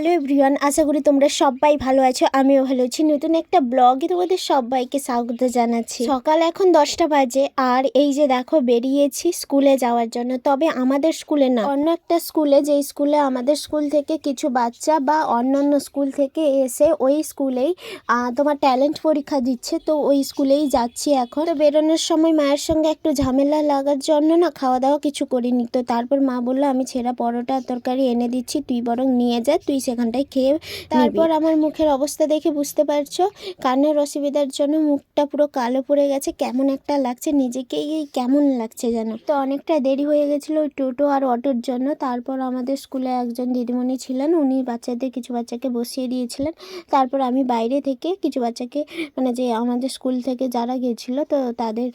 Hello everyone, আশা করি তোমরা সবাই ভালো আছো, আমিও ভালো আছি। নতুন একটা ব্লগে তোমাদের সবাইকে স্বাগত জানাচ্ছি। সকাল এখন দশটা বাজে, আর এই যে দেখো বেরিয়েছি স্কুলে যাওয়ার জন্য, তবে আমাদের স্কুলে না, অন্য একটা স্কুলে যে স্কুলে আমাদের স্কুল থেকে কিছু বাচ্চা বা অন্যান্য স্কুল থেকে এসে ওই স্কুলেই তোমার ট্যালেন্ট পরীক্ষা দিচ্ছে, তো ওই স্কুলেই যাচ্ছি এখন। তো বেরোনোর সময় মায়ের সঙ্গে একটু ঝামেলা লাগার জন্য না খাওয়া দাওয়া কিছু করিনি, তো তারপর মা বলল, আমি ছেঁড়া পরোটা তরকারি এনে দিচ্ছি, তুই বরং নিয়ে যা, তুই সেখানটায় খেয়ে তারপর আমার মুখের অবস্থা দেখে বুঝতে পারছ কানের অসুবিধার জন্য মুখটা পুরো কালো পড়ে গেছে কেমন একটা লাগছে নিজেকেই কেমন লাগছে যেন তো অনেকটা দেরি হয়ে গেছিল ওই টোটো আর অটোর জন্য তারপর আমাদের স্কুলে একজন দিদিমণি ছিলেন উনি বাচ্চাদের কিছু বাচ্চাকে বসিয়ে দিয়েছিলেন তারপর আমি বাইরে থেকে কিছু বাচ্চাকে মানে যে আমাদের স্কুল থেকে যারা গেছিল তো তাদের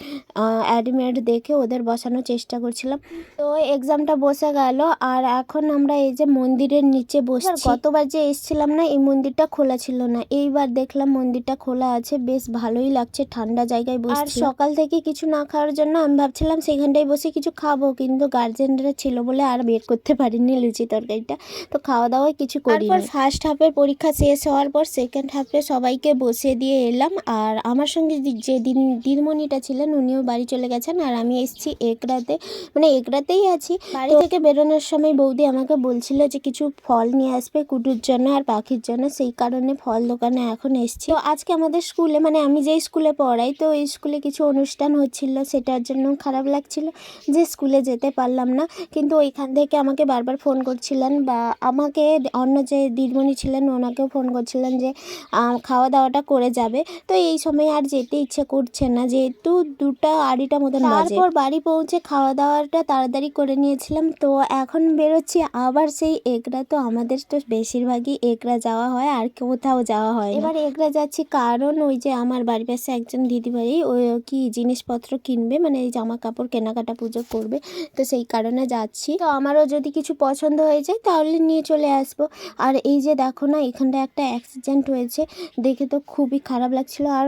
অ্যাডমিট দেখে ওদের বসানোর চেষ্টা করছিলাম। তো এক্সামটা বসে গেল আর এখন আমরা এই যে মন্দিরের নিচে বসছি। গতবার যে এসেছিলাম না এই মন্দিরটা খোলা ছিল না। এইবার দেখলাম মন্দিরটা খোলা আছে বেশ ভালোই লাগছে ঠান্ডা জায়গায় বসে আর সকাল থেকে কিছু না খাওয়ার জন্য আমি ভাবছিলাম সেখানটায় বসে কিছু খাব কিন্তু গার্জেনরা ছিল বলে আর বের করতে পারিনি লুচি তরকারিটা। তো খাওয়া দাওয়া কিছু করি ফার্স্ট হাফের পরীক্ষা শেষ হওয়ার পর সেকেন্ড হাফে সবাইকে বসিয়ে দিয়ে এলাম। আর আমার সঙ্গে যে দিন দিদিমণিটা ছিলেন উনিও বাড়ি চলে গেছেন। আর আমি এসেছি একরাতে। মানে একরাতেই আছি। বাড়ি থেকে বেরোনোর সময় বৌদি আমাকে বলছিল যে কিছু ফল নিয়ে আসবে কুটুর জন্য আর পাখির জন্য, সেই কারণে ফল দোকানে এখন এসেছি। তো আজকে আমাদের স্কুলে মানে আমি যেই স্কুলে পড়াই, তো ওই স্কুলে কিছু অনুষ্ঠান হচ্ছিল, সেটার জন্য খারাপ লাগছিল যে স্কুলে যেতে পারলাম না। কিন্তু ওইখান থেকে আমাকে বারবার ফোন করছিলেন বা আমাকে অন্য যে দিদিমণি ছিলেন, ওনাকেও ফোন করছিলেন যে খাওয়া দাওয়াটা করে যাবে। তো এই সময় আর যেতে ইচ্ছে করছে না, যেহেতু দুটা আড়িটা মতন তারপর বাড়ি পৌঁছে খাওয়া দাওয়াটা তাড়াতাড়ি করে নিয়েছিলাম। তো এখন বেরোচ্ছি, আবার সেই এগরা তো আমাদের তো বেশিরভাগই এগরা যাওয়া হয় আর কোথাও যাওয়া হয় এবার একরা যাচ্ছি কারণ ওই যে আমার বাড়ির পাশে একজন দিদিভাই ওই কি জিনিসপত্র কিনবে মানে এই জামা কাপড় কেনাকাটা পুজো করবে, তো সেই কারণে যাচ্ছি। তো আমারও যদি কিছু পছন্দ হয়ে যায় তাহলে নিয়ে চলে আসব। আর এই যে দেখো না এখানটা একটা অ্যাক্সিডেন্ট হয়েছে, দেখে তো খুবই খারাপ লাগছিল। আর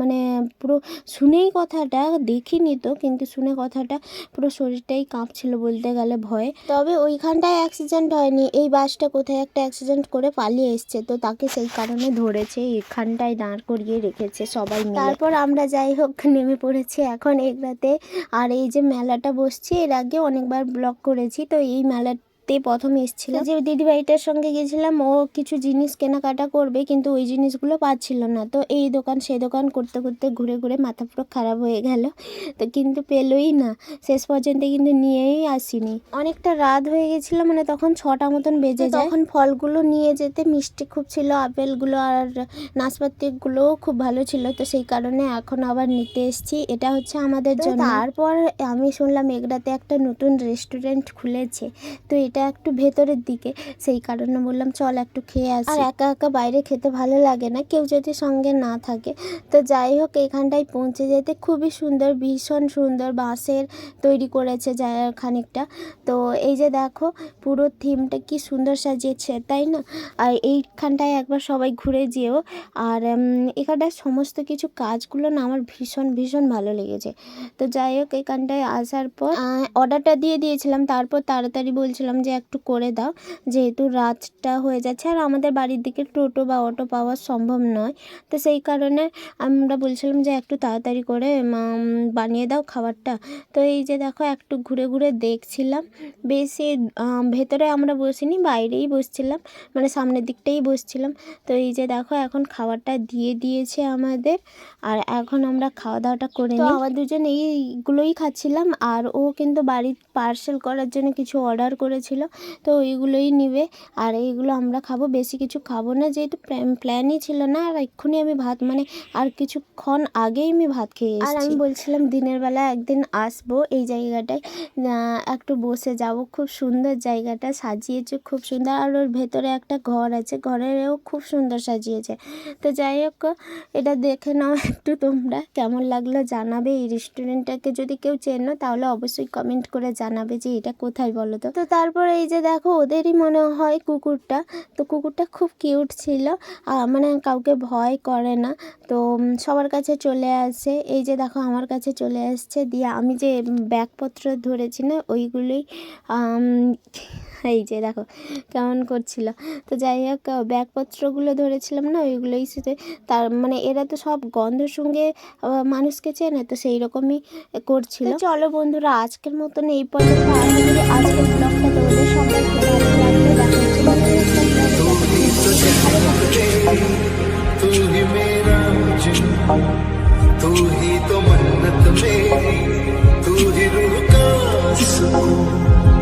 মানে পুরো শুনেই কথাটা, দেখিনি তো, কিন্তু শুনে কথাটা পুরো শরীরটাই কাঁপছিল বলতে গেলে ভয়ে। তবে ওইখানটায় অ্যাক্সিডেন্ট হয়নি, এই বাসটা কোথায় একটা অ্যাক্সিডেন্ট করে পালিয়ে এসছে, তো তাকে সেই কারণে ধরেছে, এখানটায় দাঁড় করিয়ে রেখেছে সবাই তারপর আমরা যাই হোক, নেমে পড়েছি এখন এগরাতে। আর এই যে মেলাটা বসছে, এর আগে অনেকবার ব্লক করেছি, তো এই মেলা তে প্রথম এসেছিলাম যে দিদিভাইটার সঙ্গে গেছিলাম ও কিছু জিনিস কেনাকাটা করবে কিন্তু ওই জিনিসগুলো পাচ্ছিল না। তো এই দোকান সেই দোকান করতে করতে ঘুরে ঘুরে মাথা পুরো খারাপ হয়ে গেল। তো কিন্তু পেলোই না। শেষ পর্যন্ত কিন্তু নিয়েই আসিনি। অনেকটা রাত হয়ে গেছিল মানে তখন ছটা মতন বেজে যায়। তখন ফলগুলো নিয়ে যেতে মিষ্টি খুব ছিল আপেলগুলো আর নাশপাতিগুলোও খুব ভালো ছিল। তো সেই কারণে এখন আবার নিতে এসেছি। এটা হচ্ছে আমাদের জন্য। তারপর আমি শুনলাম এগরাতে একটা নতুন রেস্টুরেন্ট খুলেছে। তো এটা একটু ভেতরের দিকে, সেই কারণে বললাম, চল একটু খেয়ে আসি। আর একা একা বাইরে খেতে ভালো লাগে না, কেউ যদি সঙ্গে না থাকে। তো যাই হোক, এখানটায় পৌঁছে যেতে খুবই সুন্দর, ভীষণ সুন্দর বাঁশের তৈরি করেছে খানিকটা। তো এই যে দেখো, পুরো থিমটা কি সুন্দর সাজিয়েছে, তাই না? আর এইখানটায় একবার সবাই ঘুরে যেও। আর এখানটায় সমস্ত কিছু কাজগুলো না আমার ভীষণ ভীষণ ভালো লেগেছে। তো যাই হোক, এখানটায় আসার পর অর্ডারটা দিয়ে দিয়েছিলাম, তারপর তাড়াতাড়ি বলছিলাম যে একটু করে দাও। যেহেতু রাতটা হয়ে যাচ্ছে আর আমাদের বাড়ির দিকে টোটো বা অটো পাওয়া সম্ভব নয়। তো সেই কারণে আমরা বলছিলাম যে একটু তাড়াতাড়ি করে বানিয়ে দাও খাবারটা। তো এই যে দেখো একটু ঘুরে ঘুরে দেখছিলাম। বেশি ভেতরে আমরা বসিনি বাইরেই বসছিলাম মানে সামনের দিকটাই বসছিলাম। তো এই যে দেখো এখন খাবারটা দিয়ে দিয়েছে আমাদের আর এখন আমরা খাওয়া দাওয়াটা করে নিই। আমরা দুজন এইগুলোই খাচ্ছিলাম আর ও কিন্তু বাড়ির পার্সেল করার জন্য কিছু অর্ডার করেছিল। তো ওইগুলোই নিবে। আর এইগুলো আমরা খাব বেশি কিছু খাব না যেহেতু প্ল্যানই ছিল না আর এক্ষুনি আমি ভাত মানে আর কিছুক্ষণ আগেই আমি ভাত খেয়ে আর আমি বলছিলাম দিনের বেলা একদিন আসব এই জায়গাটায় একটু বসে যাব খুব সুন্দর জায়গাটা সাজিয়েছে খুব সুন্দর আর ওর ভেতরে একটা ঘর আছে ঘরেরও খুব সুন্দর সাজিয়েছে। তো যাই হোক এটা দেখে নাও একটু তোমরা কেমন লাগল জানাবে এই রেস্টুরেন্টটাকে যদি কেউ চেনো তাহলে অবশ্যই কমেন্ট করে জানাবে যে এটা কোথায় বলো তো। তো তারপরে এই যে দেখো, ওদেরই মনে হয় কুকুরটা। তো কুকুরটা খুব কিউট ছিল। মানে কাউকে ভয় করে না। তো সবার কাছে চলে আসে। এই যে দেখো, আমার কাছে চলে আসছে। দিয়ে আমি যে ব্যাগপত্র ধরেছি না, ওইগুলোই এই যে দেখো কেমন করছিল তো যাই হোক ব্যাগপত্রগুলো ধরেছিলাম না ওইগুলোই সাথে তার মানে এরা তো সব গন্ধের সঙ্গে আহ, মানুষকে চেনে তো সেই রকমই করছিল তো চলো বন্ধুরা আজকের মতন এই পর্যন্ত আশা করি আজকের ব্লগটা তোমাদের সবাই ভালো লাগবে দেখা হচ্ছে নতুন একটা vlog এ। तू ही मेरा जिन तू ही तो मन्नत मेरी तू ही रूह का सुकून